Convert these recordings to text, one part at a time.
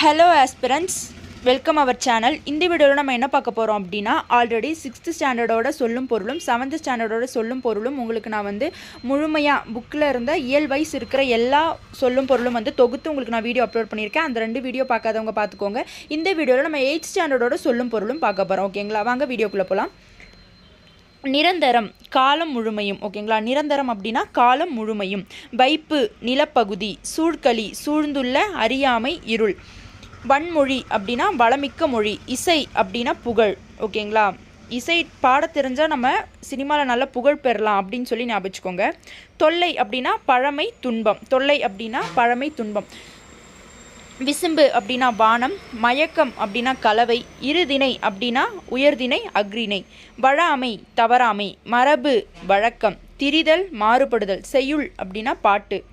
Hello aspirants welcome our channel இந்த வீடியோவில் நம்ம என்ன பார்க்க போகிறோம் அப்படின்னா ஆல்ரெடி சிக்ஸ்த்து ஸ்டாண்டர்டோட சொல்லும் பொருளும் செவன்த் ஸ்டாண்டர்டோட சொல்லும் பொருளும் உங்களுக்கு நான் வந்து முழுமையாக புக்கில் இருந்த இயல் வைஸ் இருக்கிற எல்லா சொல்லும் பொருளும் வந்து தொகுத்து உங்களுக்கு நான் வீடியோ அப்லோட் பண்ணியிருக்கேன். அந்த ரெண்டு வீடியோ பார்க்காதவங்க பார்த்துக்கோங்க. இந்த வீடியோவில் நம்ம எயிட் ஸ்டாண்டர்டோட சொல்லும் பொருளும் பார்க்க போகிறோம் ஓகேங்களா வாங்க வீடியோக்குள்ளே போகலாம் நிரந்தரம் காலம் முழுமையும். ஓகேங்களா நிரந்தரம் அப்படின்னா காலம் முழுமையும். வைப்பு நிலப்பகுதி சூழ்களி சூழ்ந்துள்ள அறியாமை இருள். வன்மொழி அப்படின்னா வளமிக்க மொழி இசை அப்படின்னா புகழ் ஓகேங்களா? இசை பாட தெரிஞ்சால் நம்ம சினிமாவில் நல்ல புகழ் பெறலாம் அப்படின்னு சொல்லி ஞாபகம் வச்சுக்கோங்க. தொல்லை அப்படின்னா பழமை துன்பம். தொல்லை அப்படின்னா பழமை துன்பம். விசும்பு அப்படின்னா வானம் மயக்கம் அப்படின்னா கலவை இருதினை அப்படின்னா உயர்தினை அக்ரிணை வழாமை தவறாமை. மரபு வழக்கம். திரிதல் மாறுபடுதல். செய்யுள் அப்படின்னா பாட்டு.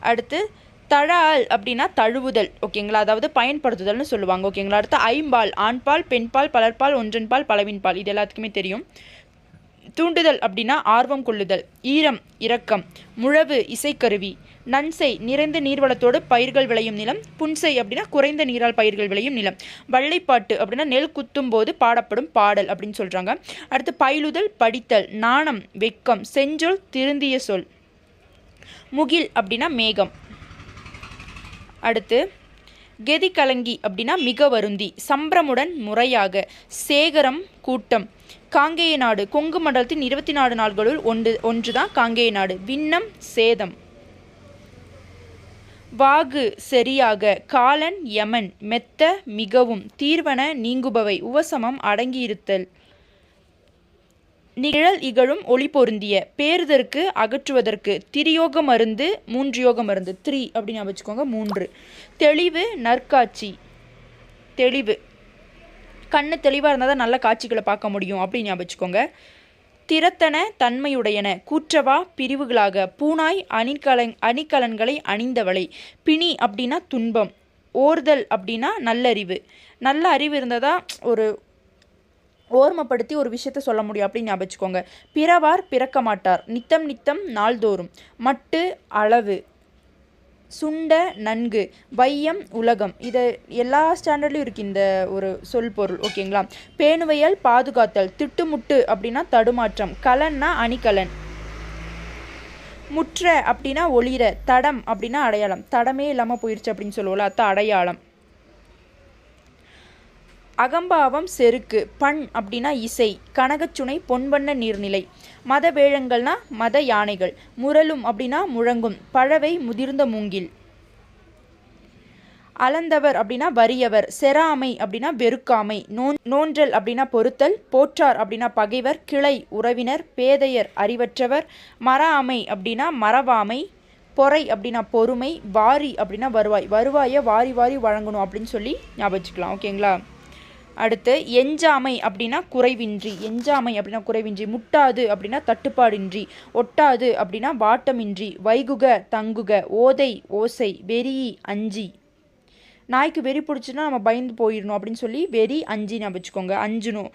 அடுத்து தழால் அப்படின்னா தழுவுதல் ஓகேங்களா? அதாவது பயன்படுத்துதல்னு சொல்லுவாங்க ஓகேங்களா? அடுத்து ஐம்பால் ஆண்பால் பெண்பால் பலர்பால் ஒன்றன்பால் பலவின்பால் இது எல்லாத்துக்குமே தெரியும். தூண்டுதல் அப்படின்னா ஆர்வம் கொள்ளுதல் ஈரம் இரக்கம் முழவு இசைக்கருவி நன்சை நிறைந்த நீர்வளத்தோடு பயிர்கள் விளையும் நிலம் புன்சை அப்படின்னா குறைந்த நீரால் பயிர்கள் விளையும் நிலம். வள்ளைப்பாட்டு அப்படின்னா நெல் குத்தும் போது பாடப்படும் பாடல் அப்படின்னு சொல்கிறாங்க அடுத்து பயிலுதல் படித்தல் நாணம் வெக்கம் செஞ்சொல் திருந்திய சொல். முகில் அப்படின்னா மேகம். அடுத்து கெதி கலங்கி அப்படின்னா மிக வருந்தி சம்பரமுடன் முறையாக சேகரம் கூட்டம் காங்கேய நாடு கொங்கு மண்டலத்தின் இருபத்தி நாலு நாள்களுள் ஒன்று ஒன்று தான் காங்கேய நாடு விண்ணம் சேதம். வாகு சரியாக காலன் யமன் மெத்த மிகவும் தீர்வன நீங்குபவை உவசமம் அடங்கியிருத்தல். நிழல் இகழும் ஒளி பொருந்திய பேறுதற்கு அகற்றுவதற்கு திரியோக மருந்து மூன்று யோக மருந்து. த்ரீ அப்படின்னு வச்சுக்கோங்க மூன்று. தெளிவு நற்காட்சி. தெளிவு. கண்ணு தெளிவாக இருந்தால் தான் நல்ல காட்சிகளை பார்க்க முடியும் அப்படின்னு ஞாபகம் வச்சுக்கோங்க. திறத்தன தன்மையுடையன கூற்றவா பிரிவுகளாக பூனாய் அணிகலன் அணிகலன்களை அணிந்தவளை. பிணி அப்படின்னா துன்பம். ஓர்தல் அப்படின்னா நல்லறிவு. நல்ல அறிவு இருந்ததா ஒரு ஓர்மப்படுத்தி ஒரு விஷயத்த சொல்ல முடியும் அப்படின்னு ஞாபகிச்சுக்கோங்க பிறவார் பிறக்க மாட்டார். நித்தம் நித்தம் நாள்தோறும். மட்டு அளவு. சுண்ட நன்கு. வையம் உலகம். இதை எல்லா ஸ்டாண்டர்ட்லையும் இருக்குது இந்த ஒரு சொல் பொருள் ஓகேங்களா? பேணுவையல் பாதுகாத்தல். திட்டுமுட்டு அப்படின்னா தடுமாற்றம். கலன்னா அணிகலன். முற்ற அப்படின்னா ஒளிர. தடம் அப்படின்னா அடையாளம். தடமே இல்லாமல் போயிடுச்சு அப்படின்னு சொல்லுவோம்ல அத்த அடையாளம். அகம்பாவம் செருக்கு பண் அப்படின்னா இசை கனகச்சுனை பொன்வண்ண நீர்நிலை. மத வேழங்கள்னா மத யானைகள் முரலும் அப்படின்னா முழங்கும் பழவை முதிர்ந்த மூங்கில். அளந்தவர் அப்படின்னா வறியவர் செராமை அப்படின்னா வெறுக்காமை நோன் நோன்றல் அப்படின்னா பொருத்தல் போற்றார் அப்படின்னா பகைவர் கிளை உறவினர் பேதையர் அறிவற்றவர் மர அமை அப்படின்னா மரவாமை பொறை அப்படின்னா பொறுமை வாரி அப்படின்னா வருவாய் வருவாயை வாரி வாரி வழங்கணும் அப்படின்னு சொல்லி ஞாபகம் வச்சுக்கலாம் ஓகேங்களா? அடுத்து எஞ்சாமை அப்படின்னா குறைவின்றி எஞ்சாமை அப்படின்னா குறைவின்றி முட்டாது அப்படின்னா தட்டுப்பாடின்றி ஒட்டாது அப்படின்னா வாட்டமின்றி வைகுக தங்குக ஓதை ஓசை வெறி அஞ்சி. நாய்க்கு வெறி பிடிச்சுன்னா நம்ம பயந்து போயிடணும் அப்படின்னு சொல்லி வெறி அஞ்சி ஞாபகம் வச்சுக்கோங்க. அஞ்சுணும்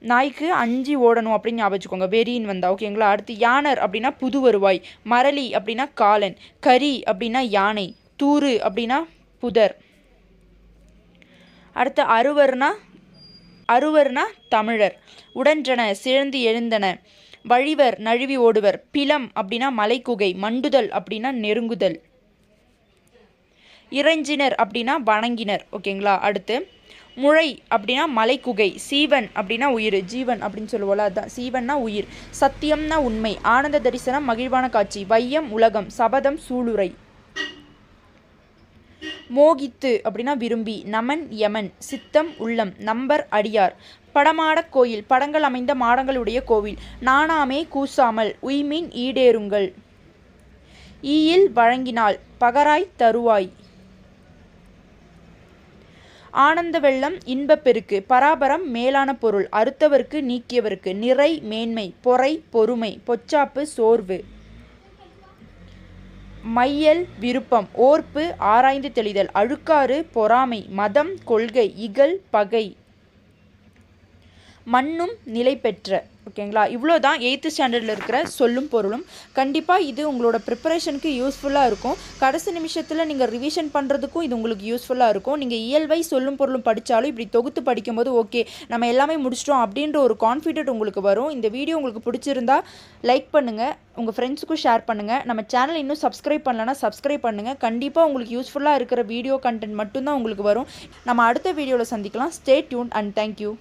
நாய்க்கு அஞ்சு ஓடணும் அப்படின்னு ஞாபகம் வச்சுக்கோங்க. வெறின்னு வந்தா. ஓகேங்களா அடுத்து யானர் அப்படின்னா புது வருவாய். மரளி அப்படின்னா காலன். கரி அப்படின்னா யானை. தூறு அப்படின்னா புதர். அடுத்து அறுவர்னா அறுவர்னா தமிழர். உடன்றன சிழந்து எழுந்தன. வழிவர் நழுவி ஓடுவர். பிலம் அப்படின்னா மலைக்குகை மண்டுதல் அப்படின்னா நெருங்குதல். இறைஞ்சினர் அப்படின்னா வணங்கினர். ஓகேங்களா? அடுத்து முளை அப்படின்னா மலைக்குகை. சீவன் அப்படின்னா உயிர். ஜீவன் அப்படின்னு சொல்லுவோம்ல அதுதான் சீவன்னா உயிர். சத்தியம்னா உண்மை. ஆனந்த தரிசனம் மகிழ்வான காட்சி. வையம் உலகம். சபதம் சூளுரை. மோகித்து அப்படின்னா விரும்பி. நமன் யமன் சித்தம் உள்ளம் நம்பர் அடியார். படமாடக் கோயில் படங்கள் அமைந்த மாடங்களுடைய கோவில். நானாமே கூசாமல் உய்மீன் ஈடேறுங்கள். ஈயில் வழங்கினால் பகராய் தருவாய். ஆனந்த வெள்ளம் இன்பப்பெருக்கு பராபரம் மேலான பொருள். அறுத்தவருக்கு நீக்கியவருக்கு. நிறை மேன்மை பொறை பொறுமை பொச்சாப்பு சோர்வு. மையல் விருப்பம் ஓர்ப்பு ஆராய்ந்து தெளிதல் அழுக்காறு பொறாமை மதம் கொள்கை இகல் பகை. மண்ணும் நிலை பெற்ற ஓகேங்களா? இவ்வளோ தான் எயித்து ஸ்டாண்டர்டில் இருக்கிற சொல்லும் பொருளும். கண்டிப்பாக இது உங்களோட ப்ரிப்பரேஷனுக்கு யூஸ்ஃபுல்லாக இருக்கும். கடைசி நிமிஷத்தில் நீங்கள் ரிவிஷன் பண்ணுறதுக்கும் இது உங்களுக்கு யூஸ்ஃபுல்லாக இருக்கும். நீங்கள் இயல்பை சொல்லும் பொருளும் படித்தாலும் இப்படி தொகுத்து படிக்கும்போது ஓகே நம்ம எல்லாமே முடிச்சிட்டோம் அப்படின்ற ஒரு கான்ஃபிடென்ட் உங்களுக்கு வரும். இந்த வீடியோ உங்களுக்கு பிடிச்சிருந்தா லைக் பண்ணுங்கள் உங்கள் ஃப்ரெண்ட்ஸுக்கும் ஷேர் பண்ணுங்கள் நம்ம சேனல் இன்னும் சப்ஸ்கிரைப் பண்ணலன்னா சப்ஸ்கிரைப் பண்ணுங்கள் கண்டிப்பாக உங்களுக்கு யூஸ்ஃபுல்லாக இருக்கிற வீடியோ கண்டென்ட் மட்டும்தான் உங்களுக்கு வரும். நம்ம அடுத்த வீடியோவில் சந்திக்கலாம். Stay tune and thank you